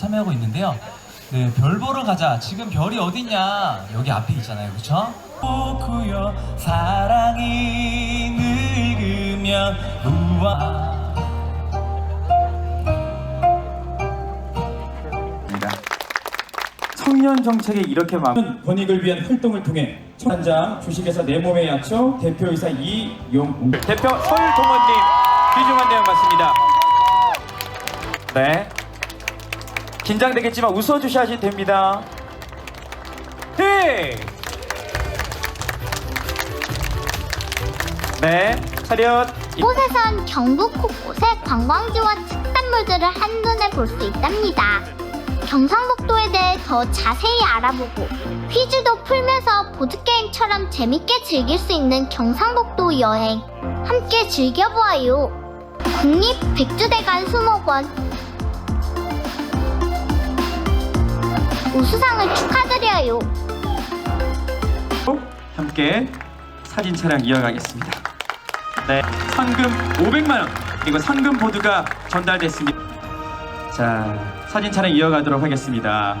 시간인데요. 네, 별 보러 가자. 지금 별이 어딨냐? 여기 앞에 있잖아요, 그렇죠? 오구요 사랑이 늙으면 우와. 청년 정책에 이렇게 많은 권익을 위한 활동을 통해 청단장 주식회사 내 몸의 약초 대표이사 이용웅 대표 설동원님 귀중한 내용 같습니다. 네. 긴장되겠지만 웃어주셔야지 됩니다. 네. 네. 차렷. 이곳에선 경북 곳곳의 관광지와 특산물들을 한눈에 볼 수 있답니다. 경상북도에 대해 더 자세히 알아보고 퀴즈도 풀면서 보드게임처럼 재밌게 즐길 수 있는 경상북도 여행 함께 즐겨보아요. 국립백두대간 수목원 우수상을 축하드려요. 함께 사진 촬영 이어가겠습니다. 네, 상금 500만 원 그리고 상금 보드가 전달됐습니다. 자, 사진 촬영 이어가도록 하겠습니다.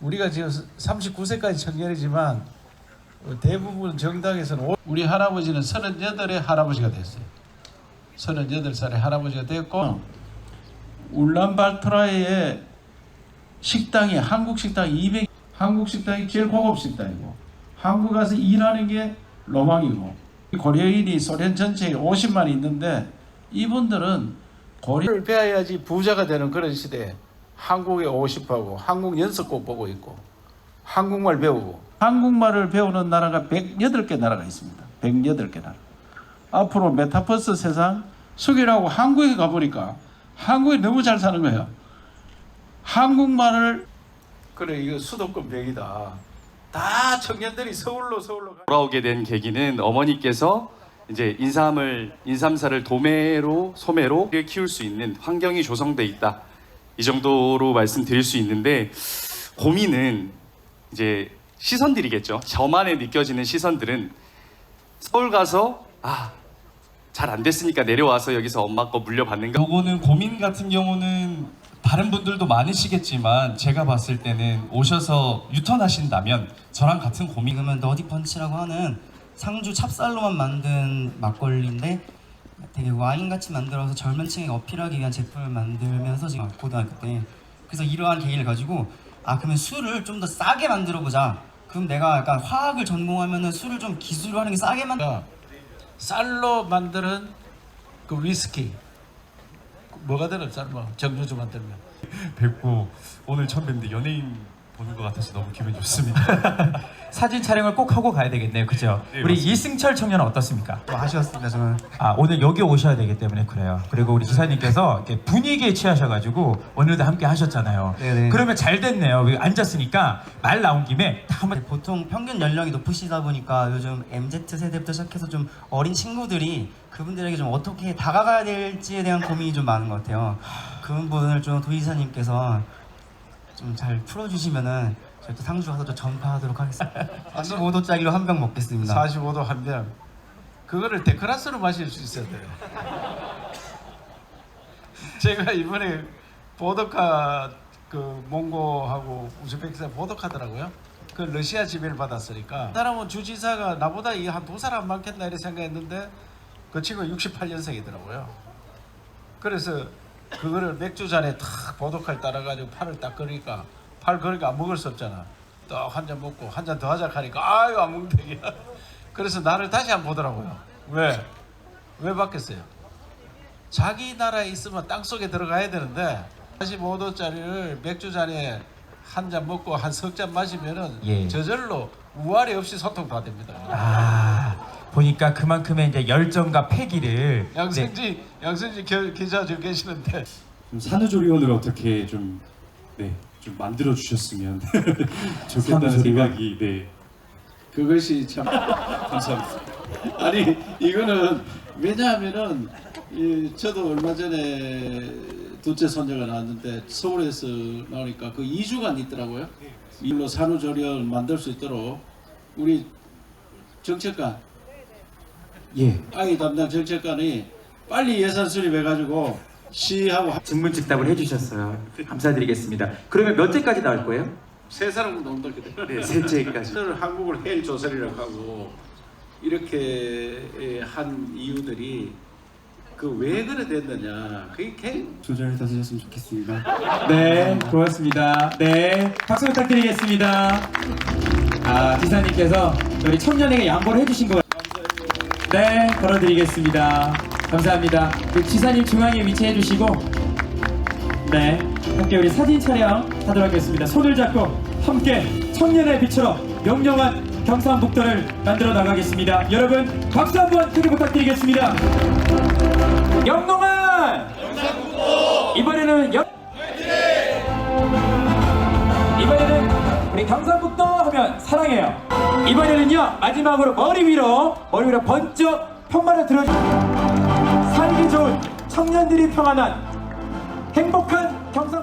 우리가 지금 39세까지 청년이지만 어, 대부분 정당에서는 오- 우리 할아버지는 38의 할아버지가 됐어요. 38살의 할아버지가 됐고 울란바토르의 식당이 한국 식당 200 한국 식당이 제일 고급 식당이고 한국 가서 일하는 게 로망이고 고려인이 소련 전체에 50만 있는데 이분들은 고려를 배워야지 부자가 되는 그런 시대에 한국에 오고 싶어하고 한국 연습곡 보고 있고 한국말 배우고 한국말을 배우는 나라가 108개 나라가 있습니다. 108개 나라. 앞으로 메타버스 세상 속이라고 한국에 가보니까 한국이 너무 잘 사는 거예요. 한국말을 그래 이거 수도권 백이다. 다 청년들이 서울로 서울로 가. 돌아오게 된 계기는 어머니께서 이제 인삼을 인삼사를 도매로 소매로 키울 수 있는 환경이 조성돼 있다. 이 정도로 말씀드릴 수 있는데 고민은 이제 시선들이겠죠. 저만의 느껴지는 시선들은 서울 가서 아 잘 안 됐으니까 내려와서 여기서 엄마 거 물려받는 거 요거는 고민 같은 경우는 다른 분들도 많으시겠지만 제가 봤을 때는 오셔서 유턴하신다면 저랑 같은 고민. 지금은 너디 펀치라고 하는 상주 찹쌀로만 만든 막걸리인데 되게 와인같이 만들어서 젊은 층에 어필하기 위한 제품을 만들면서 지금 고등학교 때. 그래서 이러한 계기를 가지고 아 그러면 술을 좀 더 싸게 만들어 보자. 그럼 내가 약간 화학을 전공하면은 술을 좀 기술로 하는 게 싸게 만 쌀로 만드는 그 위스키 뭐가 되는 쌀로 정주주 만들면. 뵙고 오늘 처음 뵙는데 연예인 보는 것 같아서 너무 기분이 좋습니다. 사진 촬영을 꼭 하고 가야 되겠네요. 그죠? 네, 우리 맞습니다. 이승철 청년은 어떻습니까? 아쉬웠습니다 저는 아, 오늘 여기 오셔야 되기 때문에 그래요. 그리고 우리 기사님께서 이렇게 분위기에 취하셔가지고 오늘도 함께 하셨잖아요. 네네. 그러면 잘 됐네요. 여기 앉았으니까 말 나온 김에 다 한번 보통 평균 연령이 높으시다 보니까 요즘 MZ 세대부터 시작해서 좀 어린 친구들이 그분들에게 좀 어떻게 다가가야 될지에 대한 고민이 좀 많은 것 같아요. 그 부분을 좀 도의사님께서 좀 잘 풀어주시면은 저희 또 상주 가서 좀 전파하도록 하겠습니다. 45도 짜리로 한 병 먹겠습니다. 45도 한 병 그거를 데크라스로 마실 수 있어야 돼요. 제가 이번에 보드카 그 몽고하고 우즈베키스탄 보드카더라고요. 그 러시아 지배를 받았으니까 그 사람은 주지사가 나보다 이 한 두 사람 많겠나 이렇게 생각했는데 그 친구가 68년생이더라고요. 그래서 그거를 맥주 잔에 탁 보드카를 따라가지고 팔을 딱 끄니까 팔 그러니까 안 먹을 수 없잖아. 딱한잔 먹고 한 잔 더 하자 하니까 아유 안 먹는다기야. 그래서 나를 다시 안 보더라고요. 왜? 왜 받겠어요? 자기 나라에 있으면 땅 속에 들어가야 되는데 45도짜리를 맥주 잔에 한 잔 먹고 한 석 잔 마시면은 예. 저절로 우아리 없이 소통 다 됩니다. 아 보니까 그만큼의 이제 열정과 패기를 네, 양승지 양승지 겨- 기자 저 계시는데 좀 산후조리원을 어떻게 좀, 네, 좀 만들어 주셨으면 좋겠다는 산후조리원? 생각이 네, 그것이 참 감사합니다. 아니 이거는 왜냐하면은 이, 저도 얼마 전에 둘째 손자가 나왔는데 서울에서 나오니까 그 2주간 있더라고요. 이걸로 산후조리원 만들 수 있도록 우리 정책관 예 아이 담당 정책관이 빨리 예산 수립해가지고 시하고 증문즉답을 해주셨어요. 감사드리겠습니다. 그러면 몇 제까지 나올 거예요? 세 사람 넘다 그래. 네, 셋째까지. 한국을 헬 조선이라고 하고 이렇게 한 이유들이 그 왜 그래 됐느냐 그게 개- 조절해서 쓰셨으면 좋겠습니다. 네, 고맙습니다. 네, 박수 부탁드리겠습니다. 아, 지사님께서 우리 청년에게 양보를 해주신 거. 네, 걸어드리겠습니다. 감사합니다. 그 지사님 중앙에 위치해 주시고, 네, 함께 우리 사진 촬영 하도록 하겠습니다. 손을 잡고 함께 청년의 빛으로 명령한 경상북도를 만들어 나가겠습니다. 여러분, 박수 한번 크게 부탁드리겠습니다. 영롱한 이번에는 영 이번에는 우리 경상북도 하면 사랑해요. 이번에는요 마지막으로 머리 위로 머리 위로 번쩍 편말을 들어주. 살기 좋은 청년들이 평안한 행복한 경상.